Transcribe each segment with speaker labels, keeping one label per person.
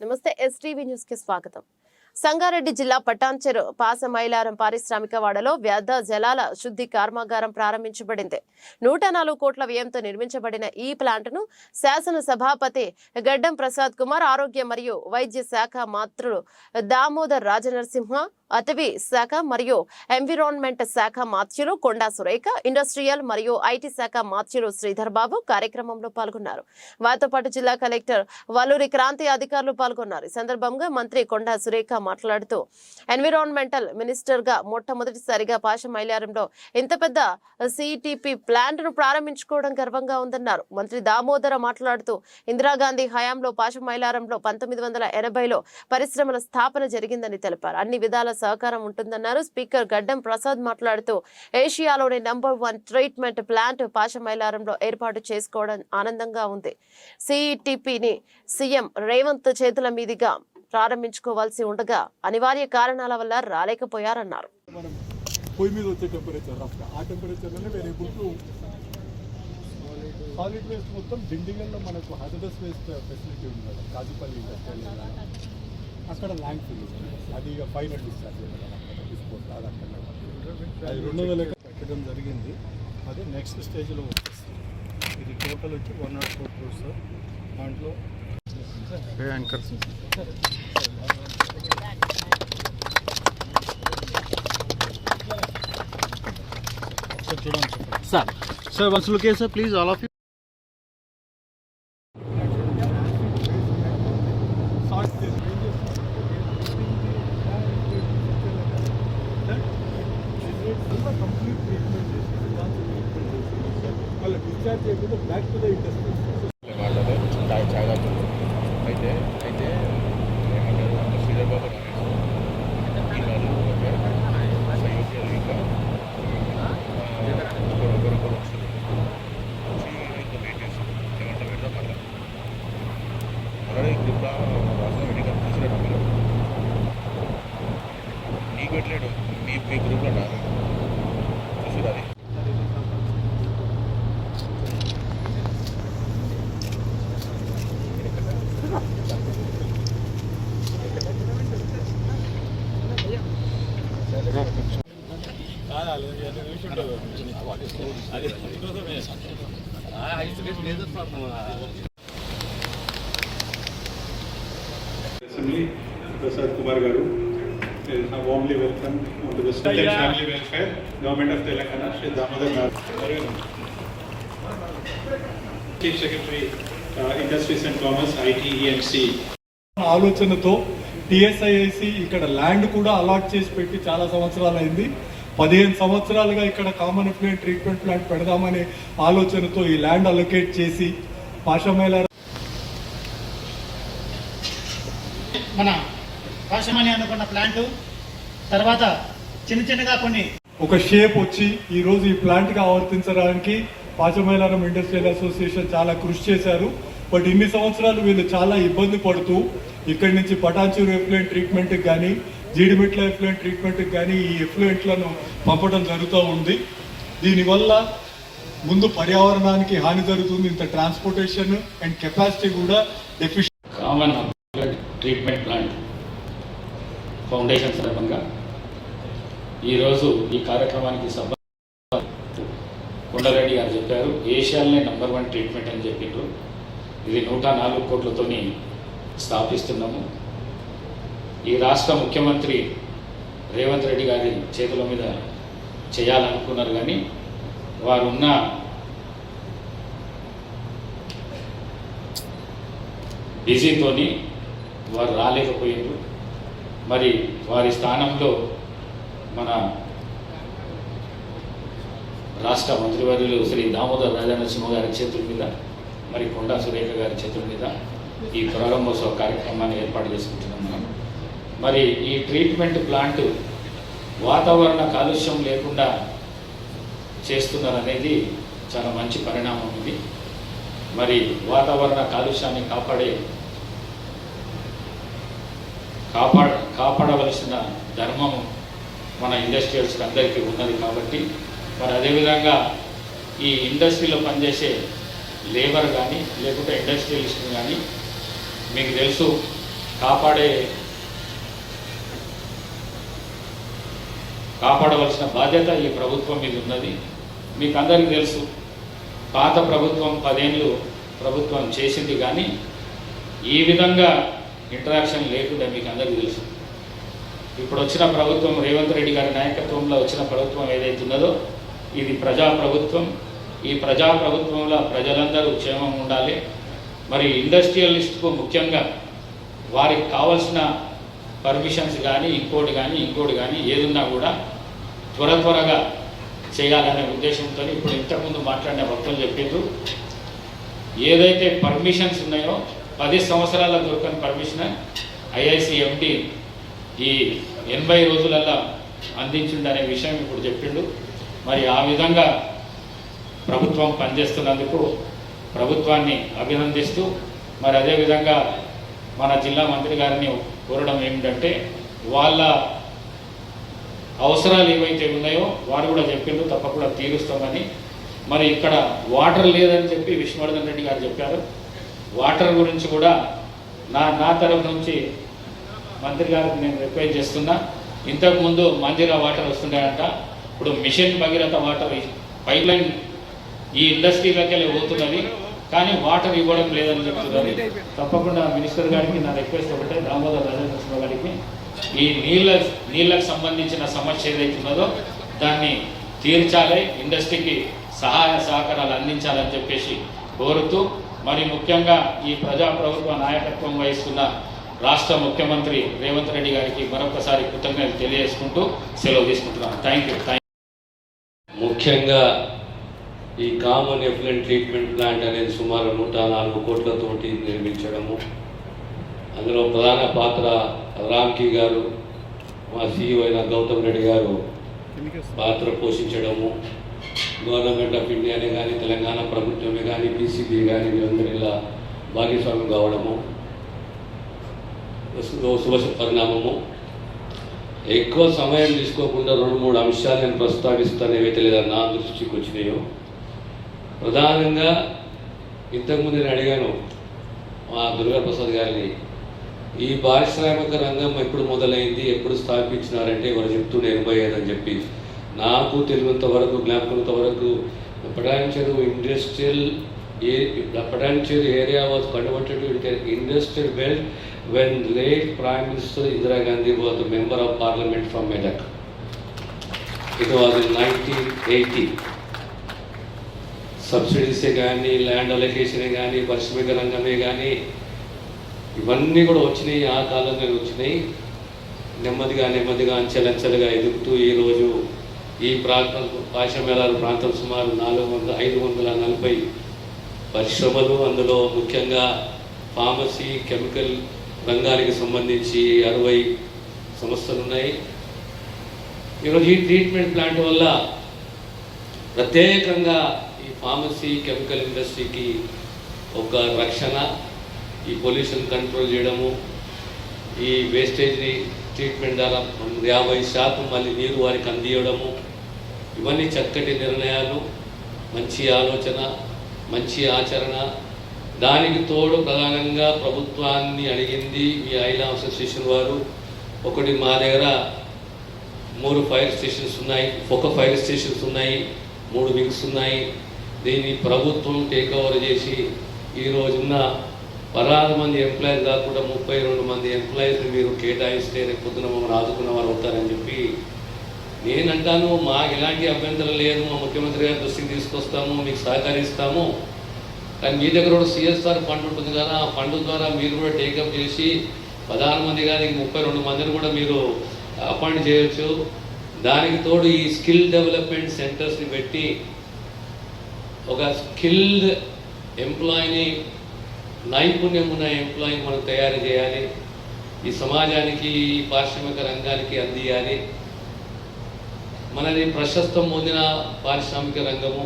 Speaker 1: నమస్తే ఎస్టీవీ న్యూస్కి స్వాగతం. సంగారెడ్డి జిల్లా పటాన్చెరు పాస మైలారం పారిశ్రామిక వాడలో వ్యర్థ జలాల శుద్ధి కర్మాగారం ప్రారంభించబడింది. నూట నాలుగు కోట్ల వ్యయంతో నిర్మించబడిన ఈ ప్లాంట్ను శాసన సభాపతి గడ్డం ప్రసాద్ కుమార్ ఆరోగ్య మరియు వైద్య శాఖ మాత్రులు దామోదర్ రాజనరసింహ అటవీ శాఖ మరియు ఎన్విరాన్మెంట్ శాఖ మాత్యులు కొండా సురేఖ ఇండస్ట్రియల్ మరియు ఐటీ శాఖ మాత్యులు శ్రీధర్ బాబు కార్యక్రమంలో పాల్గొన్నారు. వారితో పాటు జిల్లా కలెక్టర్ వల్లూరి క్రాంతి అధికారులు పాల్గొన్నారు. ఈ సందర్భంగా మంత్రి కొండా సురేఖ మాట్లాడుతూ ఎన్విరాన్మెంటల్ మినిస్టర్గా మొట్టమొదటిసారిగా పాష మైలారంలో ఇంత పెద్ద సిటిపి ప్లాంట్ను ప్రారంభించుకోవడం గర్వంగా ఉందన్నారు. మంత్రి దామోదర మాట్లాడుతూ ఇందిరాగాంధీ హయాంలో పాష మైలారంలో పంతొమ్మిది వందల ఎనభైలో పరిశ్రమల స్థాపన జరిగిందని తెలిపారు. అన్ని విధాల సహకారం ఉంటుందన్నారు. స్పీకర్ గడ్డం ప్రసాద్ మాట్లాడుతూ ఏషియాలోని నంబర్ వన్ ట్రీట్మెంట్ ప్లాంట్ పాషమైలారంలో ఏర్పాటు చేసుకోవడం ఆనందంగా ఉంది. సిఇటిపిని సీఎం రేవంత్ చేతుల మీదుగా ప్రారంభించుకోవాల్సి ఉండగా అనివార్య కారణాల వల్ల రాలేకపోయారన్నారు.
Speaker 2: పొయ్యి మీద వచ్చే టెంపరేచర్ ఆ టెంపరేచర్లోనే వేరే టు సాలిడ్ వేస్ట్ మొత్తం డిండిగల్లో మనకు హజరస్ వేస్ట్ ఫెసిలిటీ ఉంది కదా కాజుపల్లి ఇండస్ట్రియల్ ఏరియా. అక్కడ ల్యాండ్ ఫిల్ అది ఇక ఫైనల్ డిశ్చార్జ్ డిస్పోజ్ అది అక్కడ అది రెండు వందల పెట్టడం జరిగింది. అది నెక్స్ట్ స్టేజ్లో వచ్చేస్తుంది. ఇది టోటల్ వచ్చి వన్ నాట్ ఫోర్ క్రోర్స్ దాంట్లో ఒకసారి చూడండి. చెప్పండి
Speaker 3: Sir, sir, once look here, sir,
Speaker 2: discharge చేయకుండా బ్యాక్ టు ద ఇండస్ట్రీ
Speaker 4: మాటలు చాలా చాలా అయితే అయితే ఏమంటారు శ్రీధర్ బాబు ఈ వాళ్ళు ఒక సయోధ్యాలు ఇంకా ఒకరు ఒకరొకరు వస్తుంది వచ్చి ఇంత వెయిట్ చేస్తుంది ఏమంటే పెడదాం మళ్ళీ అలాగే గ్రూప్లో రాసిన మెడికల్ చూసినట్టు మీరు నీకు పెట్టలేడు మీ మీ గ్రూప్లో నా చూసిరా అది
Speaker 2: Assembly, Prasad Kumar Garu. I warmly welcome to the State and Family Shri Damodar Garu. Chief Secretary, uh, Industries and Commerce, IT, EMC. ఆలోచనతో టిఎస్ఐఐసి ఇక్కడ ల్యాండ్ కూడా అలాట్ చేసి పెట్టి చాలా సంవత్సరాలు అయింది పదిహేను సంవత్సరాలుగా ఇక్కడ కామన్ ఎఫ్లూయెంట్ ట్రీట్మెంట్ ప్లాంట్ పెడదామనే ఆలోచనతో ఈ ల్యాండ్ అలొకేట్ చేసి పాషమేల
Speaker 5: మన పాశమని అనుకున్న ప్లాంట్ తర్వాత చిన్న చిన్నగా కొన్ని
Speaker 2: ఒక షేప్ వచ్చి ఈరోజు ఈ ప్లాంట్గా ఆవర్తించడానికి పాచమైలారం ఇండస్ట్రియల్ అసోసియేషన్ చాలా కృషి చేశారు. బట్ ఇన్ని సంవత్సరాలు వీళ్ళు చాలా ఇబ్బంది పడుతూ ఇక్కడి నుంచి పటాన్చూరు ఎఫ్లూయెంట్ ట్రీట్మెంట్కి కానీ జీడిమెట్ల ఎఫ్లూయెంట్ ట్రీట్మెంట్కి కానీ ఈ ఎఫ్లూయెంట్లను పంపడం జరుగుతూ ఉంది. దీనివల్ల ముందు పర్యావరణానికి హాని జరుగుతుంది. ఇంత ట్రాన్స్పోర్టేషన్ అండ్ కెపాసిటీ కూడా deficient
Speaker 6: common treatment plant foundation సందర్భంగా ఈరోజు ఈ కార్యక్రమానికి సభ కొండరెడ్డి గారు చెప్పారు ఏషియాలోనే నంబర్ వన్ ట్రీట్మెంట్ అని చెప్పిండ్రు. ఇది నూట నాలుగు కోట్లతోని స్థాపిస్తున్నాము. ఈ రాష్ట్ర ముఖ్యమంత్రి రేవంత్ రెడ్డి గారి చేతుల మీద చేయాలనుకున్నారు కానీ వారు ఉన్న బిజీతోని వారు రాలేకపోయారు మరి వారి స్థానంలో మన రాష్ట్ర మంత్రివర్యులు శ్రీ దామోదర్ రాజనరసింహ గారి చేతుల మీద మరి కొండా సురేఖ గారి చేతుల మీద ఈ ప్రారంభోత్సవ కార్యక్రమాన్ని ఏర్పాటు చేసుకుంటున్నాం మనం. మరి ఈ ట్రీట్మెంట్ ప్లాంట్ వాతావరణ కాలుష్యం లేకుండా చేస్తున్నారనేది చాలా మంచి పరిణామం ఇది. మరి వాతావరణ కాలుష్యాన్ని కాపాడే కాపాడ కాపాడవలసిన ధర్మం మన ఇండస్ట్రియల్స్కి అందరికీ ఉన్నది కాబట్టి మరి అదేవిధంగా ఈ ఇండస్ట్రీలో పనిచేసే లేబర్ కానీ లేకుంటే ఇండస్ట్రియలిస్ట్ కానీ మీకు తెలుసు కాపాడే కాపాడవలసిన బాధ్యత ఈ ప్రభుత్వం మీద ఉన్నది. మీకు అందరికీ తెలుసు పాత ప్రభుత్వం పదేళ్ళు ప్రభుత్వం చేసింది కానీ ఈ విధంగా ఇంటరాక్షన్ లేకుండా మీకు అందరికీ తెలుసు. ఇప్పుడు వచ్చిన ప్రభుత్వం రేవంత్ రెడ్డి గారి నాయకత్వంలో వచ్చిన ప్రభుత్వం ఏదైతే ఉన్నదో ఇది ప్రజా ప్రభుత్వం. ఈ ప్రజా ప్రభుత్వంలో ప్రజలందరూ క్షేమం ఉండాలి. మరి ఇండస్ట్రియలిస్ట్కు ముఖ్యంగా వారికి కావాల్సిన పర్మిషన్స్ కానీ ఇంకోటి కానీ ఇంకోటి కానీ ఏదున్నా కూడా త్వర త్వరగా చేయాలనే ఉద్దేశంతో ఇప్పుడు ఇంతకుముందు మాట్లాడిన భక్తులు చెప్పిండ్రు ఏదైతే పర్మిషన్స్ ఉన్నాయో పది సంవత్సరాల దొరకని పర్మిషన్ ఐఐసి ఎండి ఈ ఎనభై రోజులల్లా అందించిండనే విషయం ఇప్పుడు చెప్పిండు. మరి ఆ విధంగా ప్రభుత్వం పనిచేస్తున్నందుకు ప్రభుత్వాన్ని అభినందిస్తూ మరి అదేవిధంగా మన జిల్లా మంత్రి గారిని కోరడం ఏమిటంటే వాళ్ళ అవసరాలు ఏవైతే ఉన్నాయో వారు కూడా చెప్పిండ్రు తప్పకుండా తీరుస్తామని. మరి ఇక్కడ వాటర్ లేదని చెప్పి విష్ణువర్ధన్ రెడ్డి గారు చెప్పారు. వాటర్ గురించి కూడా నా నా తరఫు నుంచి మంత్రి గారికి నేను రిక్వెస్ట్ చేస్తున్నా ఇంతకుముందు మంజీరా వాటర్ వస్తుండేనంట ఇప్పుడు mission Bhagiratha water pipe line ఈ ఇండస్ట్రీలోకి వెళ్ళి పోతున్నది కానీ వాటర్ ఇవ్వడం లేదని చెప్తున్నారు. తప్పకుండా మినిస్టర్ గారికి నా రిక్వెస్ట్ ఒకటే దామోదర్ రాజకృష్ణ గారికి. ఈ నీళ్ళ నీళ్ళకు సంబంధించిన సమస్య ఏదైతే ఉన్నదో దాన్ని తీర్చాలి ఇండస్ట్రీకి సహాయ సహకారాలు అందించాలని చెప్పేసి కోరుతూ మరి ముఖ్యంగా ఈ ప్రజా ప్రభుత్వ నాయకత్వం వహిస్తున్న రాష్ట్ర ముఖ్యమంత్రి రేవంత్ రెడ్డి గారికి మరొకసారి కృతజ్ఞతలు తెలియజేసుకుంటూ సెలవు తీసుకుంటున్నాను. థ్యాంక్ యూ థ్యాంక్
Speaker 7: ముఖ్యంగా ఈ కామన్ ఎఫ్లెంట్ ట్రీట్మెంట్ ప్లాంట్ అనేది సుమారు నూట నాలుగు కోట్లతోటి నిర్మించడము. అందులో ప్రధాన పాత్ర రామ్కి గారు మా సీఈఓ అయిన గౌతమ్ రెడ్డి గారు పాత్ర పోషించడము. గవర్నమెంట్ ఆఫ్ ఇండియానే కానీ తెలంగాణ ప్రభుత్వమే కానీ పీసీబీ కానీ వీరందరూ ఇలా భాగస్వామ్యం కావడము. శుభ పరిణామము. ఎక్కువ సమయం తీసుకోకుండా రెండు మూడు అంశాలు నేను ప్రస్తావిస్తాను ఏవైతే లేదా నా దృష్టికి వచ్చినాయో. ప్రధానంగా ఇంతకుముందు నేను అడిగాను మా దుర్గా ప్రసాద్ గారిని ఈ పారిశ్రామిక రంగం ఎప్పుడు మొదలైంది ఎప్పుడు స్థాపించినారంటే ఎవరు చెప్తుండే ఎనభై ఐదు అని చెప్పి. నాకు తెలిసినంత వరకు జ్ఞాపకంత వరకు Patancheru industrial a Patancheru area was converted to industrial belt when late Prime Minister Indira Gandhi was the member of parliament from Medak. It was in 1980. సబ్సిడీసే కానీ ల్యాండ్ అలొకేషనే కానీ పరిశ్రమిక రంగమే కానీ ఇవన్నీ కూడా వచ్చినాయి ఆ కాలంలో వచ్చినాయి నెమ్మదిగా నెమ్మదిగా అంచెలంచెలుగా ఎదుగుతూ ఈరోజు ఈ ప్రాంతం పాశమేళాల ప్రాంతం సుమారు నాలుగు వందల ఐదు వందల నలభై పరిశ్రమలు అందులో ముఖ్యంగా ఫార్మసీ కెమికల్ రంగానికి సంబంధించి అరవై సంస్థలు ఉన్నాయి ఈరోజు ఈ ట్రీట్మెంట్ ప్లాంట్ వల్ల ప్రత్యేకంగా ఈ ఫార్మసీ కెమికల్ ఇండస్ట్రీకి ఒక రక్షణ ఈ పొల్యూషన్ కంట్రోల్ చేయడము ఈ వేస్టేజ్ని ట్రీట్మెంట్ ద్వారా యాభై శాతం మళ్ళీ నీరు వారికి అందియడము ఇవన్నీ చక్కటి నిర్ణయాలు మంచి ఆలోచన మంచి ఆచరణ. దానికి తోడు ప్రధానంగా ప్రభుత్వాన్ని అడిగింది ఈ ఐల్ అసోసియేషన్ వారు. ఒకటి మా దగ్గర మూడు ఫైర్ స్టేషన్స్ ఉన్నాయి. ఒక ఫైర్ స్టేషన్స్ ఉన్నాయి. మూడు వింగ్స్ ఉన్నాయి. దీన్ని ప్రభుత్వం టేక్ ఓవర్ చేసి ఈ రోజున్న పదహారు మంది ఎంప్లాయీస్ కాకుండా ముప్పై రెండు మంది ఎంప్లాయీస్ని మీరు కేటాయిస్తే రేపు పొద్దున మమ్మల్ని ఆదుకున్న వారు అవుతారని చెప్పి నేనంటాను మాకు ఎలాంటి అభ్యంతరం లేదు. మా ముఖ్యమంత్రి గారి దృష్టికి తీసుకొస్తాము మీకు సహకరిస్తాము. కానీ మీ దగ్గర కూడా సిఎస్ఆర్ ఫండ్ ఉంటుంది కదా ఆ ఫండ్ ద్వారా మీరు కూడా టేకప్ చేసి పదహారు మంది కానీ ముప్పై రెండు మందిని కూడా మీరు అపాయింట్ చేయొచ్చు. దానికి తోడు ఈ స్కిల్ డెవలప్మెంట్ సెంటర్స్ని పెట్టి ఒక స్కిల్డ్ ఎంప్లాయీని నైపుణ్యం ఉన్న ఎంప్లాయీని మనం తయారు చేయాలి. ఈ సమాజానికి ఈ పారిశ్రామిక రంగానికి అందియాలి. మనది ప్రశస్తం పొందిన పారిశ్రామిక రంగము.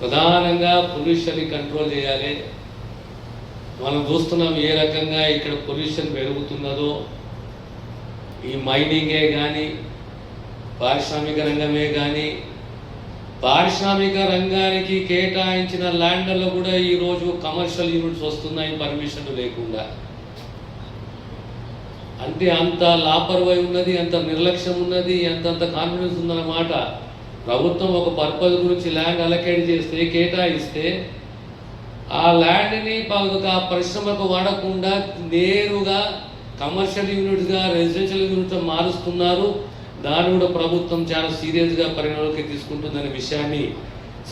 Speaker 7: ప్రధానంగా పొల్యూషన్ని కంట్రోల్ చేయాలి. మనం చూస్తున్నాం ఏ రకంగా ఇక్కడ పొల్యూషన్ పెరుగుతున్నదో. ఈ మైనింగే కానీ పారిశ్రామిక రంగమే కానీ పారిశ్రామిక రంగానికి కేటాయించిన ల్యాండ్లలో కూడా ఈరోజు కమర్షియల్ యూనిట్స్ వస్తున్నాయి పర్మిషన్ లేకుండా. అంటే అంత లాపర్వై ఉన్నది అంత నిర్లక్ష్యం ఉన్నది అంతంత కాన్ఫిడెన్స్ ఉందన్నమాట ప్రభుత్వం ఒక పర్పస్ గురించి ల్యాండ్ అలకేట్ చేస్తే కేటాయిస్తే ఆ ల్యాండ్ని ఒక పరిశ్రమకు వాడకుండా నేరుగా కమర్షియల్ యూనిట్గా రెసిడెన్షియల్ యూనిట్గా మారుస్తున్నారు. దాన్ని కూడా ప్రభుత్వం చాలా సీరియస్గా పరిగణలోకి తీసుకుంటుందనే విషయాన్ని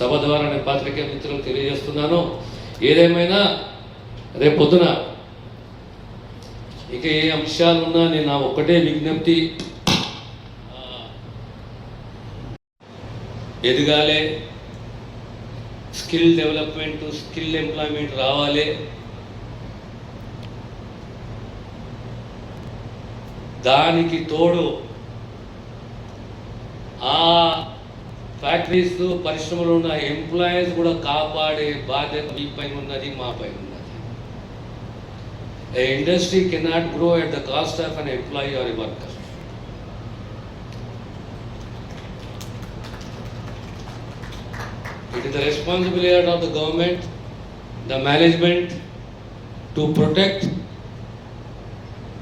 Speaker 7: సభ ద్వారా నేను పాత్రికేయ మిత్రులకు తెలియజేస్తున్నాను. ఏదేమైనా రేపు పొద్దున ఇక ఏ అంశాలు ఉన్నా నేను నా ఒక్కటే విజ్ఞప్తి. ఎదగాలి స్కిల్ డెవలప్మెంట్ స్కిల్ ఎంప్లాయ్మెంట్ రావాలి. దానికి తోడు ఆ ఫ్యాక్టరీస్ పరిశ్రమలో ఉన్న ఎంప్లాయీస్ కూడా కాపాడే బాధ్యత మీ పైన ఉన్నది మా పైన ఉన్నది. A industry cannot grow at the cost of an employee or a worker. It is the responsibility of the government, the management to protect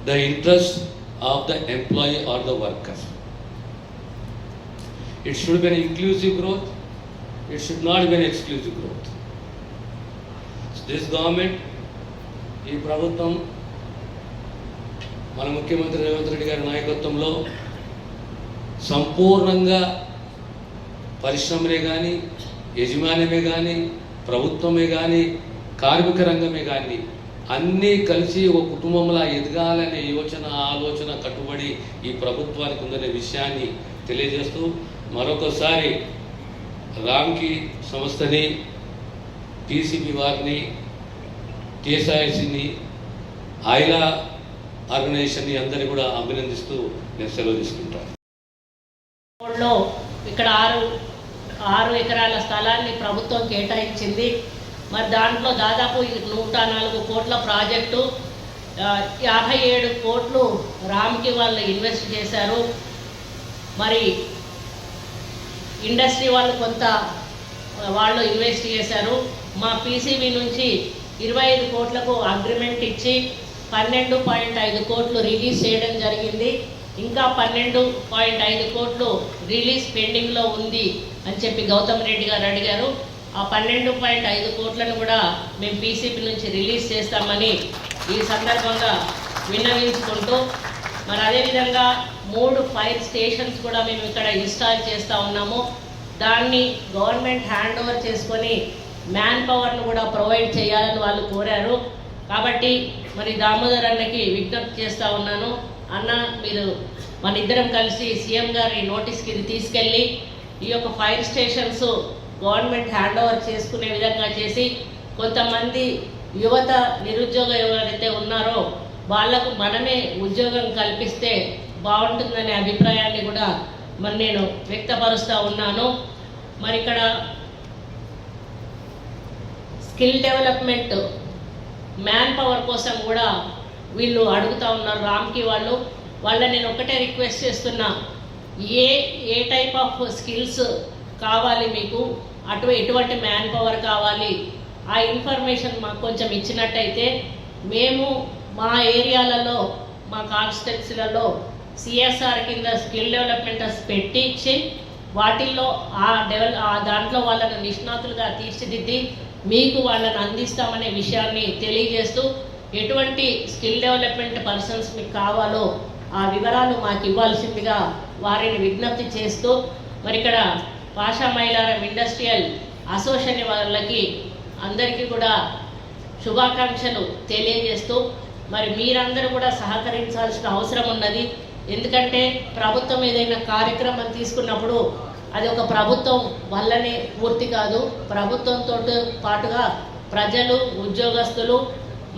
Speaker 7: the interest of the employee or the worker. It should be an inclusive growth, it should not be an exclusive growth. So This government ఈ ప్రభుత్వం మన ముఖ్యమంత్రి రేవంత్ రెడ్డి గారి నాయకత్వంలో సంపూర్ణంగా పరిశ్రమలే కానీ యజమాన్యమే కానీ ప్రభుత్వమే కానీ కార్మిక రంగమే కానీ అన్నీ కలిసి ఒక కుటుంబంలా ఎదగాలనే యోచన ఆలోచన కట్టుబడి ఈ ప్రభుత్వానికి ఉందనే విషయాన్ని తెలియజేస్తూ మరొకసారి రామ్కి సంస్థని పీసీబీ వారిని టీఎస్ఐసిని ఆయిలా ఆర్గనైజేషన్ని అందరినీ కూడా అభినందిస్తూ నేను సెలవు తీసుకుంటాను.
Speaker 8: ఇక్కడ ఆరు ఆరు ఎకరాల స్థలాన్ని ప్రభుత్వం కేటాయించింది. మరి దాంట్లో దాదాపు నూట నాలుగు కోట్ల ప్రాజెక్టు యాభై ఏడు కోట్లు రామ్కి వాళ్ళు ఇన్వెస్ట్ చేశారు. మరి ఇండస్ట్రీ వాళ్ళు కొంత వాళ్ళు ఇన్వెస్ట్ చేశారు. మా పీసీబీ నుంచి ఇరవై ఐదు కోట్లకు అగ్రిమెంట్ ఇచ్చి పన్నెండు పాయింట్ ఐదు కోట్లు రిలీజ్ చేయడం జరిగింది. ఇంకా పన్నెండు పాయింట్ ఐదు కోట్లు రిలీజ్ పెండింగ్లో ఉంది అని చెప్పి గౌతమ్ రెడ్డి గారు అడిగారు. ఆ పన్నెండు పాయింట్ ఐదు కోట్లను కూడా మేము పీసీపీ నుంచి రిలీజ్ చేస్తామని ఈ సందర్భంగా విన్నవించుకుంటూ మరి అదేవిధంగా మూడు ఫైర్ స్టేషన్స్ కూడా మేము ఇక్కడ ఇన్స్టాల్ చేస్తూ ఉన్నాము. దాన్ని గవర్నమెంట్ హ్యాండ్ ఓవర్ చేసుకొని మ్యాన్ పవర్ను కూడా ప్రొవైడ్ చేయాలని వాళ్ళు కోరారు. కాబట్టి మరి దామోదర్ అన్నకి విజ్ఞప్తి చేస్తూ ఉన్నాను. అన్న మీరు మన ఇద్దరం కలిసి సీఎం గారి నోటీస్కి ఇది తీసుకెళ్ళి ఈ యొక్క fire stations government hand over చేసుకునే విధంగా చేసి కొంతమంది యువత నిరుద్యోగ ఎవరైతే ఉన్నారో వాళ్ళకు మనమే ఉద్యోగం కల్పిస్తే బాగుంటుందనే అభిప్రాయాన్ని కూడా మరి నేను వ్యక్తపరుస్తూ ఉన్నాను. మరి ఇక్కడ స్కిల్ డెవలప్మెంట్ మ్యాన్ పవర్ కోసం కూడా వీళ్ళు అడుగుతా ఉన్నారు రామ్కి వాళ్ళు. వాళ్ళ నేను ఒకటే రిక్వెస్ట్ చేస్తున్నా ఏ ఏ టైప్ ఆఫ్ స్కిల్స్ కావాలి మీకు? అటు ఎటువంటి మ్యాన్ పవర్ కావాలి? ఆ ఇన్ఫర్మేషన్ మాకు కొంచెం ఇచ్చినట్టయితే మేము మా ఏరియాలలో మా కాన్స్టిట్యున్సీలలో సిఎస్ఆర్ కింద స్కిల్ డెవలప్మెంట్ పెట్టించి వాటిల్లో ఆ డెవలప్ ఆ దాంట్లో వాళ్ళను నిష్ణాతులుగా తీర్చిదిద్ది మీకు వాళ్ళని అందిస్తామనే విషయాన్ని తెలియజేస్తూ ఎటువంటి స్కిల్ డెవలప్మెంట్ పర్సన్స్ మీకు కావాలో ఆ వివరాలు మాకు ఇవ్వాల్సిందిగా వారిని విజ్ఞప్తి చేస్తూ మరి ఇక్కడ పాషా మైలారం ఇండస్ట్రియల్ అసోసియేషన్ వాళ్ళకి అందరికీ కూడా శుభాకాంక్షలు తెలియజేస్తూ మరి మీరందరూ కూడా సహకరించాల్సిన అవసరం ఉన్నది. ఎందుకంటే ప్రభుత్వం ఏదైనా కార్యక్రమం తీసుకున్నప్పుడు అది ఒక ప్రభుత్వం వల్లనే పూర్తి కాదు. ప్రభుత్వంతో పాటుగా ప్రజలు ఉద్యోగస్తులు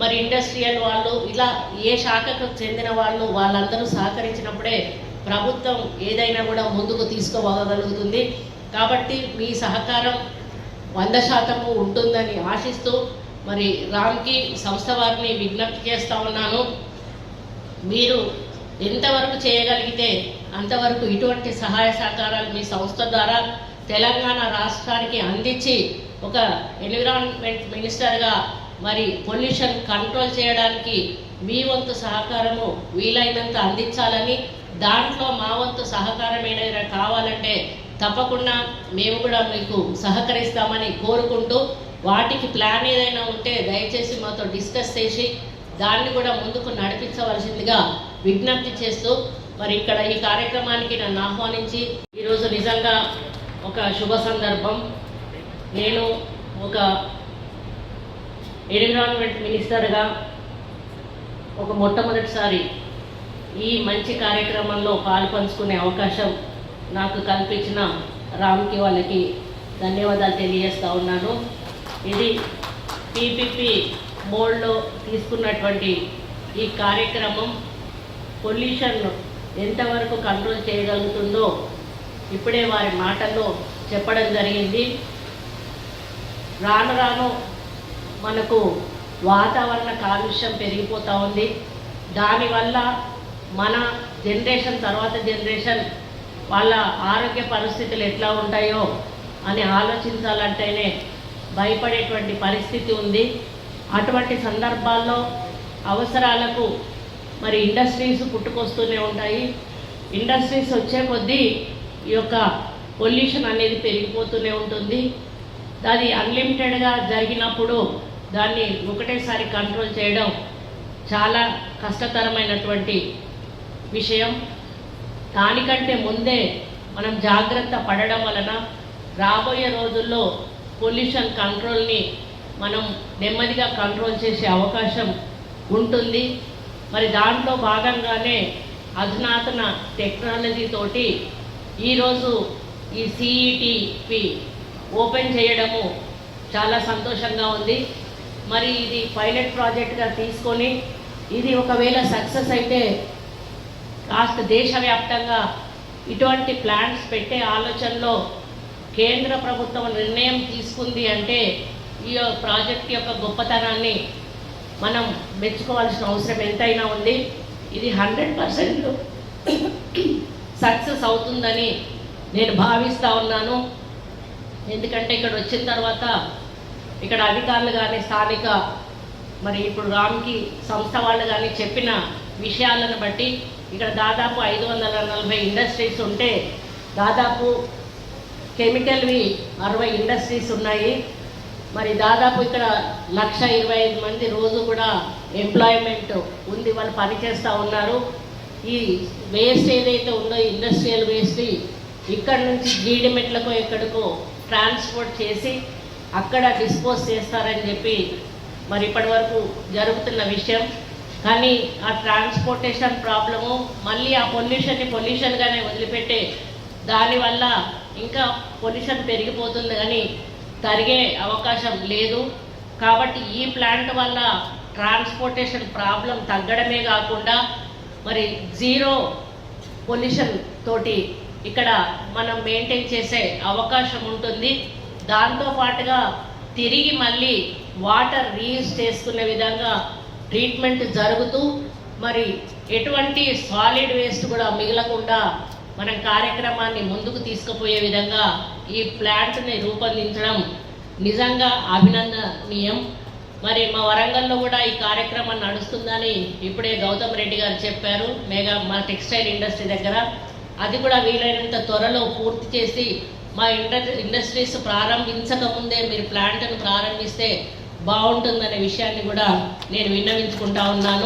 Speaker 8: మరి ఇండస్ట్రియల్ వాళ్ళు ఇలా ఏ శాఖకు చెందిన వాళ్ళు వాళ్ళందరూ సహకరించినప్పుడే ప్రభుత్వం ఏదైనా కూడా ముందుకు తీసుకోగలుగుతుంది కాబట్టి మీ సహకారం వంద శాతము ఉంటుందని ఆశిస్తూ మరి రామ్కి సంస్థ వారిని విజ్ఞప్తి చేస్తా ఉన్నాను. మీరు ఎంతవరకు చేయగలిగితే అంతవరకు ఇటువంటి సహాయ సహకారాలు మీ సంస్థ ద్వారా తెలంగాణ రాష్ట్రానికి అందించి ఒక ఎన్విరాన్మెంట్ మినిస్టర్గా మరి పొల్యూషన్ కంట్రోల్ చేయడానికి మీ వంతు సహకారము వీలైనంత అందించాలని దాంట్లో మా వంతు సహకారం ఏదైనా కావాలంటే తప్పకుండా మేము కూడా మీకు సహకరిస్తామని కోరుకుంటూ వాటికి ప్లాన్ ఏదైనా ఉంటే దయచేసి మాతో డిస్కస్ చేసి దాన్ని కూడా ముందుకు నడిపించవలసిందిగా విజ్ఞప్తి చేస్తూ మరి ఇక్కడ ఈ కార్యక్రమానికి నన్ను ఆహ్వానించి ఈరోజు నిజంగా ఒక శుభ సందర్భం. నేను ఒక ఎన్విరాన్మెంట్ మినిస్టర్గా ఒక మొట్టమొదటిసారి ఈ మంచి కార్యక్రమంలో పాల్పంచుకునే అవకాశం నాకు కల్పించిన రామ్కి వాళ్ళకి ధన్యవాదాలు తెలియజేస్తా ఉన్నాను. ఇది పీపీపీ బోర్డులో తీసుకున్నటువంటి ఈ కార్యక్రమం. పొల్యూషన్ ఎంతవరకు కంట్రోల్ చేయగలుగుతుందో ఇప్పుడే వారి మాటల్లో చెప్పడం జరిగింది. రాను రాను మనకు వాతావరణ కాలుష్యం పెరిగిపోతూ ఉంది. దానివల్ల మన జనరేషన్ తర్వాత జనరేషన్ వాళ్ళ ఆరోగ్య పరిస్థితులు ఎట్లా ఉంటాయో అని ఆలోచించాలంటేనే భయపడేటువంటి పరిస్థితి ఉంది. అటువంటి సందర్భాల్లో అవసరాలకు మరి ఇండస్ట్రీస్ పుట్టుకొస్తూనే ఉంటాయి. ఇండస్ట్రీస్ వచ్చే కొద్దీ ఈ యొక్క పొల్యూషన్ అనేది పెరిగిపోతూనే ఉంటుంది. అది అన్లిమిటెడ్గా జరిగినప్పుడు దాన్ని ఒకటేసారి కంట్రోల్ చేయడం చాలా కష్టతరమైనటువంటి విషయం. దానికంటే ముందే మనం జాగ్రత్త పడడం వలన రాబోయే రోజుల్లో పొల్యూషన్ కంట్రోల్ని మనం నెమ్మదిగా కంట్రోల్ చేసే అవకాశం ఉంటుంది. మరి దాంట్లో భాగంగానే అధునాతన టెక్నాలజీ తోటి ఈరోజు ఈ సిఈటిపి ఓపెన్ చేయడము చాలా సంతోషంగా ఉంది. మరి ఇది పైలట్ ప్రాజెక్ట్గా తీసుకొని ఇది ఒకవేళ సక్సెస్ అయితే కాస్త దేశవ్యాప్తంగా ఇటువంటి ప్లాన్స్ పెట్టే ఆలోచనలో కేంద్ర ప్రభుత్వం నిర్ణయం తీసుకుంది అంటే ఈ ప్రాజెక్ట్ యొక్క గొప్పతనాన్ని మనం మెచ్చుకోవాల్సిన అవసరం ఎంతైనా ఉంది. ఇది హండ్రెడ్ పర్సెంట్ సక్సెస్ అవుతుందని నేను భావిస్తూ ఉన్నాను. ఎందుకంటే ఇక్కడ వచ్చిన తర్వాత ఇక్కడ అధికారులు కానీ స్థానిక మరి ఇప్పుడు రామ్కి సంస్థ వాళ్ళు కానీ చెప్పిన విషయాలను బట్టి ఇక్కడ దాదాపు ఐదు వందల నలభై ఇండస్ట్రీస్ ఉంటే దాదాపు కెమికల్వి అరవై ఇండస్ట్రీస్ ఉన్నాయి. మరి దాదాపు ఇక్కడ లక్ష ఇరవై ఐదు మంది రోజు కూడా ఎంప్లాయ్మెంట్ ఉంది వాళ్ళు పనిచేస్తూ ఉన్నారు. ఈ వేస్ట్ ఏదైతే ఉందో ఇండస్ట్రియల్ వేస్ట్ ఇక్కడ నుంచి జీడిమెట్లకో ఎక్కడికో ట్రాన్స్పోర్ట్ చేసి అక్కడ డిస్పోజ్ చేస్తారని చెప్పి మరి ఇప్పటి వరకు జరుగుతున్న విషయం. కానీ ఆ ట్రాన్స్పోర్టేషన్ ప్రాబ్లము మళ్ళీ ఆ పొల్యూషన్ని పొల్యూషన్గానే వదిలిపెట్టే దానివల్ల ఇంకా పొల్యూషన్ పెరిగిపోతుంది. కానీ తరిగే అవకాశం లేదు. కాబట్టి ఈ ప్లాంట్ వల్ల ట్రాన్స్పోర్టేషన్ ప్రాబ్లం తగ్గడమే కాకుండా మరి జీరో పొల్యూషన్ తోటి ఇక్కడ మనం మెయింటైన్ చేసే అవకాశం ఉంటుంది. దాంతో పాటుగా తిరిగి మళ్ళీ వాటర్ రీయూజ్ చేసుకునే విధంగా ట్రీట్మెంట్ జరుగుతూ మరి ఎటువంటి సాలిడ్ వేస్ట్ కూడా మిగలకుండా మనం కార్యక్రమాన్ని ముందుకు తీసుకుపోయే విధంగా ఈ ప్లాంట్ని రూపొందించడం నిజంగా అభినందనీయం. మరి మా వరంగల్లో కూడా ఈ కార్యక్రమం నడుస్తుందని ఇప్పుడే గౌతమ్ రెడ్డి గారు చెప్పారు మెగా మా టెక్స్టైల్ ఇండస్ట్రీ దగ్గర. అది కూడా వీలైనంత త్వరలో పూర్తి చేసి మా ఇండస్ ఇండస్ట్రీస్ ప్రారంభించక ముందే మీరు ప్లాంట్ను ప్రారంభిస్తే బాగుంటుందనే విషయాన్ని కూడా నేను విన్నవించుకుంటా ఉన్నాను.